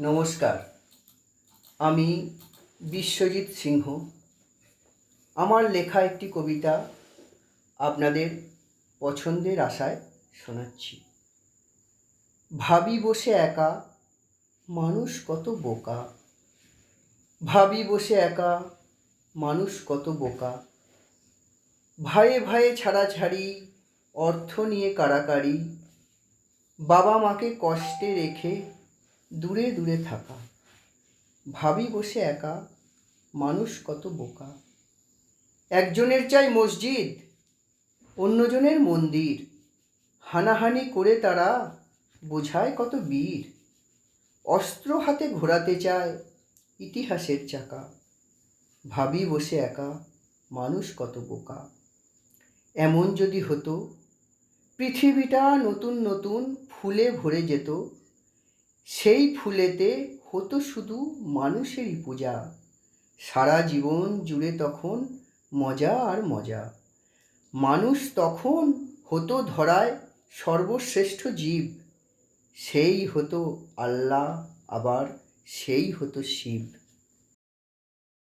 নমস্কার। আমি বিশ্বজিৎ সিংহ। আমার লেখা একটি কবিতা আপনাদের পছন্দের আশায় শোনাচ্ছি। ভাবি বসে একা, মানুষ কত বোকা। ভাবি বসে একা, মানুষ কত বোকা। ভাইয়ে ভাইয়ে ছাড়াছাড়ি, অর্থ নিয়ে কাড়াকাড়ি। বাবা মাকে কষ্টে রেখে দূরে দূরে থাকা। ভাবি বসে একা, মানুষ কত বোকা। একজনের চাই মসজিদ, অন্যজনের মন্দির। হানাহানি করে তারা বোঝায় কত বীর। অস্ত্র হাতে ঘোরাতে চায় ইতিহাসের চাকা। ভাবি বসে একা, মানুষ কত বোকা। এমন যদি হতো, পৃথিবীটা নতুন নতুন ফুলে ভরে যেত সেই ফুলেতে হতো শুধু মানুষেরই পূজা। সারা জীবন জুড়ে তখন মজা আর মজা। মানুষ তখন হতো ধরায় সর্বশ্রেষ্ঠ জীব। সেই হতো আল্লাহ, আবার সেই হতো শিব।